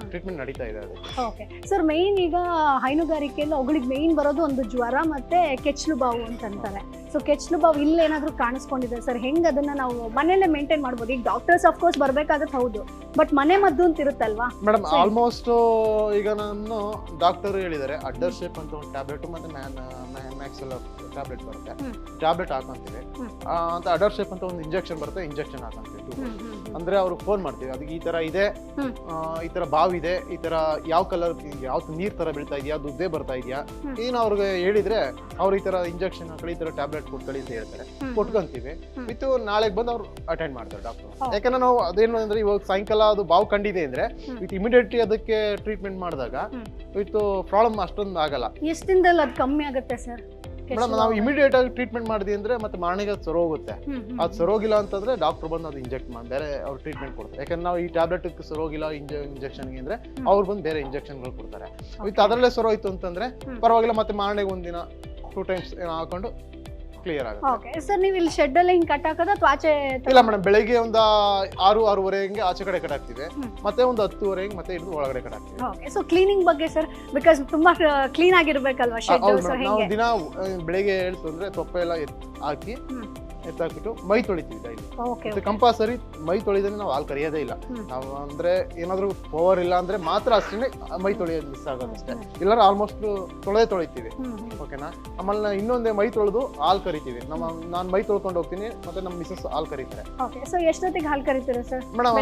ಟ್ರೀಟ್ಮೆಂಟ್ ನಡೀತಾ ಇದೆ ಓಕೆ ಸರ್ ಮೈನ್ ಈಗ ಹೈನುಗಾರಿಕೆಯಲ್ಲಿ ಅವುಗಳಿಗೆ ಮೈನ್ ಬರೋದು ಒಂದು ಜ್ವರ ಮತ್ತೆ ಕೆಚ್ಚಲು ಬಾವು ಅಂತ ಅಂತಾರೆ. ಸೊ ಕೆಚ್ಚಲು ಬಾವು ಇಲ್ಲಿ ಏನಾದ್ರೂ ಕಾಣಿಸ್ಕೊಂಡಿದೆ ಸರ್ ಹೆಂಗ್ ಅದನ್ನ ನಾವು ಮನೆಯಲ್ಲೇ ಮೇಂಟೈನ್ ಮಾಡ್ಬೋದು? ಈಗ ಡಾಕ್ಟರ್ಸ್ ಕೋರ್ಸ್ ಬರ್ಬೇಕಾಗತ್ತೆ ಹೌದು. ಬಟ್ ಮನೆ ಮದ್ದು ಅಂತ ಇರುತ್ತಲ್ವಾ? ಮೇಡಮ್. ಆಲ್ಮೋಸ್ಟ್ ಈಗ ನಾನು ಡಾಕ್ಟರ್ ಹೇಳಿದ್ದಾರೆ ಅಡ್ಡರ್ ಶೇಪ್ ಅಂತ ಒಂದು ಟ್ಯಾಬ್ಲೆಟ್ ಮತ್ತೆ ಮ್ಯಾಕ್ಸೆಲ್ಲ ಟ್ಯಾಬ್ಲೆಟ್ ಬರುತ್ತೆ. ಟ್ಯಾಬ್ಲೆಟ್ ಹಾಕೊಂತೀವಿ ಅಂತ ಅಡರ್ ಶೇಪ್ ಅಂತ ಒಂದು ಇಂಜೆಕ್ಷನ್ ಬರುತ್ತೆ ಇಂಜೆಕ್ಷನ್ ಹಾಕೊಂತೀವಿ. ಅಂದ್ರೆ ಅವ್ರಿಗೆ ಫೋನ್ ಮಾಡ್ತೀವಿ ಅದಕ್ಕೆ ಈ ತರ ಇದೆ ಈ ತರ ಬಾವಿದೆ ಈ ತರ ಯಾವ ಕಲರ್ ಯಾವ ನೀರ್ ತರ ಬೀಳ್ತಾ ಇದೆಯಾ ದುದ್ದೇ ಬರ್ತಾ ಇದೆಯಾ. ಏನು ಅವ್ರಿಗೆ ಹೇಳಿದ್ರೆ ಅವ್ರು ಈ ತರ ಇಂಜೆಕ್ಷನ್ ಹಾಕೊಳ್ಳಿ ಈ ತರ ಟ್ಯಾಬ್ಲೆಟ್ ಕೊಟ್ಕೊಳ್ಳಿ ಅಂತ ಹೇಳ್ತಾರೆ. ಕೊಟ್ಕೊಂತೀವಿ. ವಿತ್ ನಾಳೆಗೆ ಬಂದು ಅವ್ರು ಅಟೆಂಡ್ ಮಾಡ್ತಾರೆ ಡಾಕ್ಟರ್ ಯಾಕಂದ್ರೆ ನಾವು ಅದೇನು ಅಂದ್ರೆ ಇವಾಗ ಸಾಯಂಕಾಲ ಅದು ಬಾವು ಕಂಡಿದೆ ಅಂದ್ರೆ. ವಿತ್ ಇಮಿಡಿಯೇಟ್ಲಿ ಅದಕ್ಕೆ ಟ್ರೀಟ್ಮೆಂಟ್ ಮಾಡಿದಾಗ. ವಿತ್ ಪ್ರಾಬ್ಲಮ್ ಅಷ್ಟೊಂದು ಆಗಲ್ಲ. ಎಷ್ಟು ದಿನದಲ್ಲಿ ಅದು ಕಮ್ಮಿ ಆಗುತ್ತೆ ಸರ್? ಮೇಡಮ್ ನಾವು ಇಮಿಡಿಯೇಟ್ ಆಗಿ ಟ್ರೀಟ್ಮೆಂಟ್ ಮಾಡಿದ್ವಿ ಅಂದ್ರೆ ಮತ್ತೆ ಮಾರನೆಗೆ ಅದು ಸರೋಗುತ್ತೆ ಅದು ಸರೋಗಿಲ್ಲ ಅಂತಂದ್ರೆ ಡಾಕ್ಟರ್ ಬಂದು ಅದು ಇಂಜೆಕ್ಟ್ ಮಾಡಿ ಬೇರೆ ಅವ್ರು ಟ್ರೀಟ್ಮೆಂಟ್ ಕೊಡ್ತಾರೆ. ಯಾಕಂದ್ರೆ ನಾವು ಈ ಟ್ಯಾಬ್ಲೆಟ್ ಸರೋಗಿಲ್ಲ ಇಂಜೆಕ್ಷನ್ಗೆ ಅಂದ್ರೆ. ಅವ್ರು ಬಂದು ಬೇರೆ ಇಂಜೆಕ್ಷನ್ಗಳು ಕೊಡ್ತಾರೆ. ವಿತ್. ಅದರಲ್ಲೇ ಸರೋಯ್ತು ಅಂತಂದ್ರೆ ಪರವಾಗಿಲ್ಲ ಮತ್ತೆ ಮಾರನೆಗೆ ಒಂದಿನ ಟೂ ಟೈಮ್ಸ್ ಹಾಕೊಂಡು ಕ್ಲಿಯರ್ ಆಗುತ್ತೆ. ಓಕೆ ಸರ್ ನೀವು ಇಲ್ಲಿ ಶೆಡ್ ಅಲ್ಲಿ ಹಿಂಗ್ ಕಟ್ ಹಾಕೋದು ಅಥವಾ ಆಚೆ ಇಲ್ಲ ಮೇಡಮ್ ಬೆಳಿಗ್ಗೆ ಒಂದು ಆರು ಆರೂವರೆ ಹಂಗೆ ಆಚೆ ಕಡೆ ಕಟ್ ಹಾಕ್ತೀವಿ ಮತ್ತೆ ಒಂದು ಹತ್ತುವರೆ ಹಿಂಗೆ ಮತ್ತೆ ಹಿಡಿದು ಒಳಗಡೆ ಕಟ್ ಹಾಕ್ತೀವಿ ಓಕೆ ಸೊ ಕ್ಲೀನಿಂಗ್ ಬಗ್ಗೆ ಸರ್ ಬಿಕಾಸ್ ತುಂಬಾ ಕ್ಲೀನ್ ಆಗಿರ್ಬೇಕಲ್ವಾ ಶೆಡ್ ಸೊ ನಾವು ದಿನ ಬೆಳಿಗ್ಗೆ ಹೇಳ್ತು ಅಂದ್ರೆ ತೊಪ್ಪೆ ಎಲ್ಲ ಹಾಕಿ. ಎತ್ತಾಕ್ಬಿಟ್ಟು ಮೈ ತೊಳಿತೀವಿ ಡೈಲಿ ಕಂಪಲ್ಸರಿ ಮೈ ತೊಳಿದ್ರೆ ನಾವು ಹಾಲು ಕರಿಯೋದೇ ಇಲ್ಲ. ನಾವು ಅಂದ್ರೆ ಏನಾದ್ರು ಪವರ್ ಇಲ್ಲ ಅಂದ್ರೆ ಮಾತ್ರ ಅಷ್ಟೇ ಮೈ ತೊಳೆಯೋದು ಮಿಸ್ ಆಗೋದು ಅಷ್ಟೇ. ಇಲ್ಲಾಂದ್ರೆ ಆಲ್ಮೋಸ್ಟ್ ತೊಳೆದೇ ತೊಳಿತೀವಿ. ಓಕೆನಾ ಆಮೇಲೆ ಇನ್ನೊಂದೇ ಮೈ ತೊಳೆದು ಹಾಲು ಕರಿತೀವಿ. ನಮ್ಮ ನಾನು ಮೈ ತೊಳ್ಕೊಂಡು ಹೋಗ್ತೀನಿ ಮತ್ತೆ ನಮ್ಮ ಮಿಸಸ್ ಹಾಲು ಕರೀತಾರೆ. ಮೇಡಮ್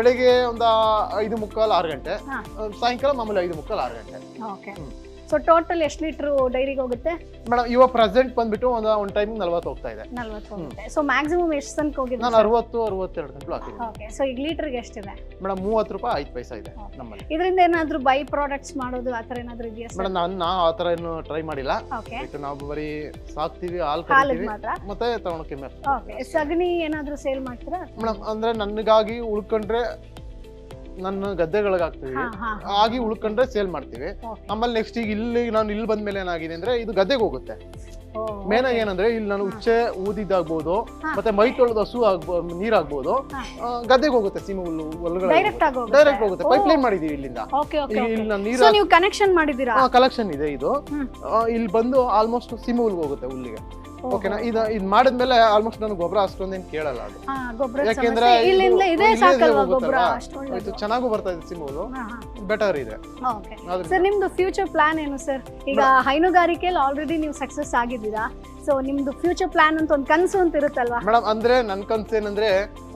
ಬೆಳಗ್ಗೆ? ಒಂದು ಐದು ಮುಕ್ಕಾಲು ಆರು ಗಂಟೆ. ಸಾಯಂಕಾಲ ಮಾಮೂಲಿ ಐದು ಮುಕ್ಕಾಲು ಆರು ಗಂಟೆ. ಸೊ ಟೋಟಲ್ ಎಷ್ಟು ಲೀಟರ್ ಡೈರಿಗೆ ಹೋಗುತ್ತೆ? ಮೇಡಮ್ ಇವಾಗ ಪ್ರೆಸೆಂಟ್ ಬಂದ್ಬಿಟ್ಟು ಒಂದು ಒಂದು ಟೈಮ್ ನಲ್ವತ್ತು ಹೋಗ್ತಾ ಇದೆ. ನಲ್ವತ್ತು ಹೋಗುತ್ತೆ. ಸೊ ಮ್ಯಾಕ್ಸಿಮಮ್ ಎಷ್ಟು ತನಕ ಹೋಗಿದೆ ನಾನು ಅರವತ್ತು ಅರವತ್ತೆರಡು ಗಂಟಲು ಹಾಕಿದ್ದೀನಿ ಓಕೆ ಸೊ ಈಗ ಲೀಟರ್ಗೆ ಎಷ್ಟಿದೆ ಮೇಡಮ್ ಮೂವತ್ತು ರೂಪಾಯಿ ಐದು ಪೈಸಾ ಇದೆ ನಮ್ಮಲ್ಲಿ. ಇದರಿಂದ ಏನಾದರೂ ಬೈ ಪ್ರಾಡಕ್ಟ್ಸ್ ಮಾಡೋದು ಆ ಥರ ಏನಾದರೂ ಇದೆಯಾ ಮೇಡಮ್ ನಾನು ನಾ ಆ ಥರ ಏನು ಟ್ರೈ ಮಾಡಿಲ್ಲ. ಓಕೆ ನಾವು ಬರೀ ಸಾಕ್ತೀವಿ ಹಾಲು ಹಾಲಿಗೆ ಮಾತ್ರ? ಮತ್ತೆ ತಗೊಂಡು ಓಕೆ ಸಗಣಿ ಏನಾದರೂ ಸೇಲ್ ಮಾಡ್ತೀರಾ? ಮೇಡಮ್ ಅಂದ್ರೆ ನನಗಾಗಿ ಉಳ್ಕೊಂಡ್ರೆ ನನ್ನ ಗದ್ದೆಗಳಿಗೆ ಹಾಕ್ತೀವಿ ಹಾ ಹಾ. ಆಗಿ ಉಳ್ಕೊಂಡ್ರೆ ಸೇಲ್ ಮಾಡ್ತೀವಿ. ಆಮೇಲೆ ನೆಕ್ಸ್ಟ್ ಈಗ ಇಲ್ಲಿ ನಾನು ಇಲ್ಲಿ ಬಂದ್ಮೇಲೆ ಏನಾಗಿದೆ ಅಂದ್ರೆ ಇದು ಗದ್ದೆಗೆ ಹೋಗುತ್ತೆ. ಮೇನ್ ಆಗಿ ಏನಂದ್ರೆ ಇಲ್ಲಿ ನಾನು ಉಚ್ಚೆ ಊದಿದ್ದಾಗ್ಬೋದು ಮತ್ತೆ ಮೈ ತೊಳೆದು ಹಸು ಆಗ್ಬೋದು ನೀರಾಗ್ಬೋದು. ಗದ್ದೆಗೆ ಹೋಗುತ್ತೆ ಸೀಮೆ ಹುಲ್ಲು ಡೈರೆಕ್ಟ್ ಹೋಗುತ್ತೆ. ಪೈಪ್ ಲೈನ್ ಮಾಡಿದೀವಿ ಇಲ್ಲಿಂದ. ಇಲ್ಲಿ ನಾನು ನೀರು ನೀವು ಕನೆಕ್ಷನ್ ಮಾಡಿದೀರಾ ಕಲೆಕ್ಷನ್ ಇದೆ ಇದು. ಇಲ್ಲಿ ಬಂದು ಆಲ್ಮೋಸ್ಟ್ ಸೀಮೆ ಹುಲ್ಗೆ ಹೋಗುತ್ತೆ ಹುಲ್ಲಿಗೆ. ಓಕೆನಾ ಇದು ಇದು ಮಾಡಿದ್ಮೇಲೆ ಆಲ್ಮೋಸ್ಟ್ ನಾನು ಗೊಬ್ಬರ ಅಷ್ಟೊಂದೇನು ಕೇಳಲ್ಲ ಅದು. ಯಾಕೆಂದ್ರೆ ಇದು ಚೆನ್ನಾಗೂ ಬರ್ತಾ ಇದೆ ಹಾ ಬೆಟರ್ ಇದೆ. ಸರ್ ನಿಮ್ದು ಫ್ಯೂಚರ್ ಪ್ಲಾನ್ ಏನು ಸರ್? ಈಗ ಹೈನುಗಾರಿಕೆಯಲ್ಲಿ ಆಲ್ರೆಡಿ ನೀವು ಸಕ್ಸಸ್ ಆಗಿದ್ದೀರಾ? ಸೊ ನಿಮ್ದು ಫ್ಯೂಚರ್ ಪ್ಲಾನ್ ಅಂತ ಒಂದು ಕನಸು ಅಂತ ಇರುತ್ತಲ್ವಾ? ಮೇಡಮ್ ಅಂದ್ರೆ ನನ್ ಕನ್ಸು ಏನಂದ್ರೆ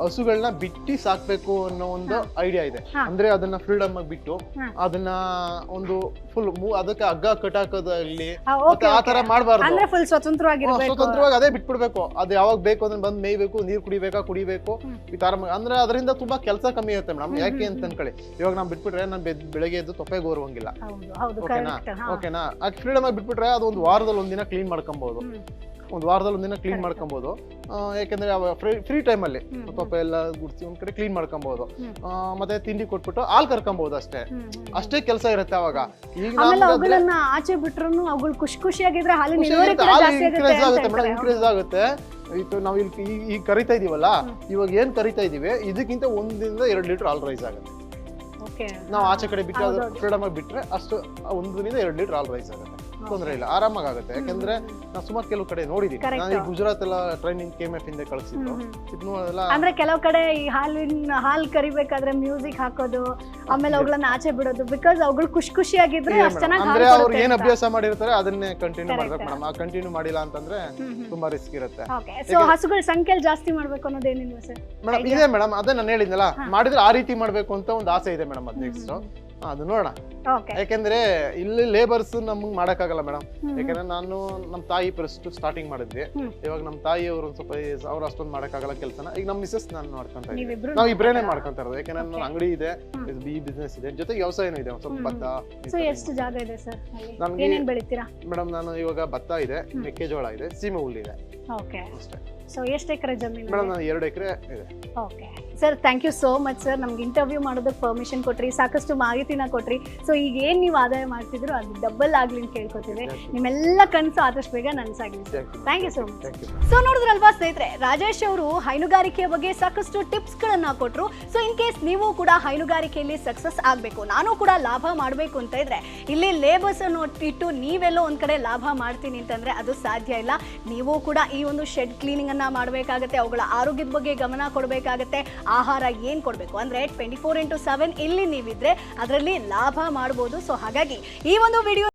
ಹಸುಗಳನ್ನ ಬಿಟ್ಟಿ ಸಾಕ್ಬೇಕು ಅನ್ನೋ ಒಂದು ಐಡಿಯಾ ಇದೆ. ಅಂದ್ರೆ ಅದನ್ನ ಫ್ರೀಡಮ್ ಆಗಿ ಬಿಟ್ಟು ಅದನ್ನ ಒಂದು ಫುಲ್ ಅದಕ್ಕೆ ಹಗ್ಗ ಕಟ್ಟಾಕೋದಾಗ್ಲಿ ಮತ್ತೆ ಆ ತರ ಮಾಡಬಾರ್ದು. ಅಂದ್ರೆ ಫುಲ್ ಸ್ವತಂತ್ರವಾಗಿರ್ಬೇಕು. ಸ್ವತಂತ್ರವಾಗಿ ಅದೇ ಬಿಟ್ಬಿಡ್ಬೇಕು. ಅದು ಯಾವಾಗ ಬೇಕು ಅದನ್ನ ಬಂದ್ ಮೇಯ್ಬೇಕು ನೀರ್ ಕುಡಿಬೇಕಾ ಕುಡಿಬೇಕು ಈ ತರ ಅಂದ್ರೆ ಅದರಿಂದ ತುಂಬಾ ಕೆಲಸ ಕಮ್ಮಿ ಇರುತ್ತೆ ಮೇಡಮ್. ಯಾಕೆ ಅಂತ ಅನ್ಕೊಳ್ಳಿ. ಇವಾಗ ನಾವ್ ಬಿಟ್ಬಿಟ್ರೆ ನಾನು ಬೆಳಗ್ಗೆ ಎದ್ದು ತೊಪ್ಪೆ ಗೋರುವಂಗಿಲ್ಲ ಓಕೆನಾ ಓಕೆನಾ ಆ ಫ್ರೀಡಮ್ ಆಗಿ ಬಿಟ್ಬಿಟ್ರೆ ಅದು ಒಂದು ವಾರದಲ್ಲಿ ಒಂದಿನ ಕ್ಲೀನ್ ಮಾಡ್ಕೊಬಹುದು. ಒಂದು ವಾರದಲ್ಲಿ ಒಂದಿನ ಕ್ಲೀನ್. ಮಾಡ್ಕೊಬಹುದು ಯಾಕಂದ್ರೆ ಫ್ರೀ ಟೈಮಲ್ಲಿ ಪಾಪ ಎಲ್ಲ ಗುಡ್ಸಿ ಒಂದ್ ಕಡೆ ಕ್ಲೀನ್ ಮಾಡ್ಕೊಬಹುದು ಮತ್ತೆ ತಿಂಡಿ ಕೊಟ್ಬಿಟ್ಟು ಹಾಲ್ ಕರ್ಕೊಬಹುದು ಅಷ್ಟೇ. ಅಷ್ಟೇ ಕೆಲಸ ಇರುತ್ತೆ ಅವಾಗ. ಈಗ ಆಚೆ ಬಿಟ್ರು ಅವುಗಳು ಖುಷಿ ಖುಷಿಯಾಗಿದ್ರೆ ಇನ್ಕ್ರೀಸ್ ಆಗುತ್ತೆ, ಮೇಡಮ್ ಇನ್ಕ್ರೀಸ್ ಆಗುತ್ತೆ. ಇತ್ತು ನಾವು ಇಲ್ಲಿ ಈ- ಈಗ ಕರಿತಾ ಇದೀವಲ್ಲ ಇವಾಗ ಏನ್ ಕರಿತಾ ಇದೀವಿ ಇದಕ್ಕಿಂತ ಒಂದಿಂದ ಎರಡು ಲೀಟರ್ ಹಾಲ್ ರೈಸ್ ಆಗುತ್ತೆ. ನಾವು ಆಚೆ ಕಡೆ ಬಿಟ್ಟು. ಫ್ರೀಡಮ್ ಆಗಿ ಬಿಟ್ರೆ ಅಷ್ಟು ಒಂದರಿಂದ ಎರಡು ಲೀಟರ್ ಹಾಲ್ ರೈಸ್ ಆಗುತ್ತೆ. ತೊಂದರೆ ಇಲ್ಲ ಆರಾಮಾಗುತ್ತೆ ಯಾಕಂದ್ರೆ ನಾನು ಸುಮಾರು ಕೆಲವು ಕಡೆ ನೋಡಿದೀನಿ. ನಾನು ಈ ಗುಜರಾತ್ ಎಲ್ಲ ಟ್ರೈನಿಂಗ್ ಕೆ ಎಫ್ ಇಂದ ಕಳಿಸಿದ್ರು ಅಂದ್ರೆ ಕೆಲವು ಕಡೆ ಈ ಹಾಲಿನ ಹಾಲ್ ಕರಿಬೇಕಾದ್ರೆ ಮ್ಯೂಸಿಕ್ ಹಾಕೋದು ಆಮೇಲೆ ಅವುಗಳನ್ನ ಆಚೆ ಬಿಡೋದು ಬಿಕಾಸ್ ಅವುಗಳು ಖುಷಿ ಖುಷಿಯಾಗಿದ್ರೆ ಅಷ್ಟು. ಚೆನ್ನಾಗಿ ಅಂದ್ರೆ ಅವ್ರು ಏನ್. ಅಭ್ಯಾಸ ಮಾಡಿರ್ತಾರೆ ಅದನ್ನೇ ಕಂಟಿನ್ಯೂ. ಮಾಡ್ಬೇಕು ಮೇಡಮ್. ಆ ಕಂಟಿನ್ಯೂ ಮಾಡಿಲ್ಲ ಅಂತಂದ್ರೆ. ತುಂಬಾ ರಿಸ್ಕ್ ಇರುತ್ತೆ. ಸೊ ಹಸುಗಳ ಸಂಖ್ಯೆ ಜಾಸ್ತಿ ಮಾಡ್ಬೇಕು ಅನ್ನೋದೇನಿಲ್ಲ ಸರ್? ಮೇಡಮ್ ಇದೆ ಮೇಡಮ್ ಅದೇ ನಾನು ಹೇಳಿದ್ನಲ್ಲ. ಮಾಡಿದ್ರೆ ಆ ರೀತಿ ಮಾಡ್ಬೇಕು ಅಂತ ಒಂದು ಆಸೆ ಇದೆ ಮೇಡಮ್ ಅದ್ ನೆಕ್ಸ್ಟ್ ಅದು ನೋಡೋಣ. ಯಾಕೆಂದ್ರೆ ಇಲ್ಲಿ ಲೇಬರ್ಸ್ ನಮ್ಗೆ ಮಾಡಕ್ಕಾಗಲ್ಲ ಮೇಡಮ್ ಯಾಕಂದ್ರೆ ನಾನು ನಮ್ಮ ತಾಯಿ ಫಸ್ಟ್ ಸ್ಟಾರ್ಟಿಂಗ್ ಮಾಡಿದ್ವಿ. ಇವಾಗ ನಮ್ಮ ತಾಯಿ ಅವರು ಒಂದ್ ಸ್ವಲ್ಪ ಅವ್ರು ಅಷ್ಟೊಂದು ಮಾಡಕ್ಕಾಗಲ್ಲ ಕೆಲಸನ. ಈಗ ನಮ್ಮ ಮಿಸಸ್ ನಾನು ನೋಡ್ಕೊಂತ ಇದ್ದೀನಿ. ನಾವ್ ಇಬ್ರೇನೆ ಮಾಡ್ಕೊಂತ ಇರೋದು. ಯಾಕಂದ್ರೆ ನನ್ನ ಅಂಗಡಿ ಇದೆ. ಬಿ ಬಿಸ್ನೆಸ್ ಇದೆ. ಜೊತೆಗೆ ವ್ಯವಸಾಯನೂ ಇದೆ. ಸ್ವಲ್ಪ ಭತ್ತ ಎಷ್ಟು ಜಾಗ ಇದೆ ಸರ್ ನಮ್ಗೆ- ಮೇಡಮ್ ನಾನು ಇವಾಗ ಭತ್ತ ಇದೆ ಮೆಕ್ಕೆಜೋಳ ಇದೆ ಸೀಮೆ ಹುಲ್ಲು ಇದೆ. ಓಕೆ ಅಷ್ಟೇ. ಸೊ ಎಷ್ಟು ಎಕರೆ ಜಮೀನು ಮೇಡಮ್ ನಾನು ಎರಡು ಎಕರೆ ಇದೆ. Okay sir thank you so much sir ನಮ್ಗೆ ಇಂಟರ್ವ್ಯೂ ಮಾಡೋದಕ್ಕೆ ಪರ್ಮಿಷನ್ ಕೊಟ್ರಿ ಸಾಕಷ್ಟು ಮಾಹಿತಿನ ಕೊಟ್ರಿ. ಸೊ ಈಗ ಏನು ನೀವು ಆದಾಯ ಮಾಡ್ತಿದ್ರು ಅದು ಡಬಲ್ ಆಗಲಿ ಅಂತ ಕೇಳ್ಕೊತೀವಿ. ನಿಮ್ಮೆಲ್ಲ ಕನಸು ಆದಷ್ಟು ಬೇಗ ನನಸಾಗಿ thank you so much so ನೋಡಿದ್ರಲ್ವಾ ಸ್ನೇಹಿತರೆ ರಾಜೇಶ್ ಅವರು ಹೈನುಗಾರಿಕೆಯ ಬಗ್ಗೆ ಸಾಕಷ್ಟು ಟಿಪ್ಸ್ ಕೊಟ್ಟರು ಸೊ ಇನ್ ಕೇಸ್ ನೀವು ಕೂಡ ಹೈನುಗಾರಿಕೆಯಲ್ಲಿ ಸಕ್ಸಸ್ ಆಗಬೇಕು ನಾನು ಕೂಡ ಲಾಭ ಮಾಡಬೇಕು ಅಂತ ಇದ್ರೆ ಇಲ್ಲಿ ಲೇಬರ್ಸ್ ಅನ್ನು ಇಟ್ಟು ನೀವೆಲ್ಲೋ ಒಂದು ಕಡೆ ಲಾಭ ಮಾಡ್ತೀನಿ ಅಂತಂದ್ರೆ ಅದು ಸಾಧ್ಯ ಇಲ್ಲ. ನೀವು ಕೂಡ ಈ ಒಂದು ಶೆಡ್ ಕ್ಲೀನಿಂಗ್ ಅನ್ನ ಮಾಡಬೇಕಾಗತ್ತೆ ಅವುಗಳ ಆರೋಗ್ಯದ ಬಗ್ಗೆ ಗಮನ ಕೊಡಬೇಕಾಗತ್ತೆ. ಆಹಾರ ಏನು ಕೊಡಬೇಕು? ಅಂದ್ರೆ ಟ್ವೆಂಟಿ ಫೋರ್ ಇಂಟು ಸೆವೆನ್ ಇಲ್ಲಿ ನೀವಿದ್ರೆ ಅದರಲ್ಲಿ ಲಾಭ ಮಾಡ್ಬೋದು. ಸೊ ಹಾಗಾಗಿ ಈ ಒಂದು ವಿಡಿಯೋ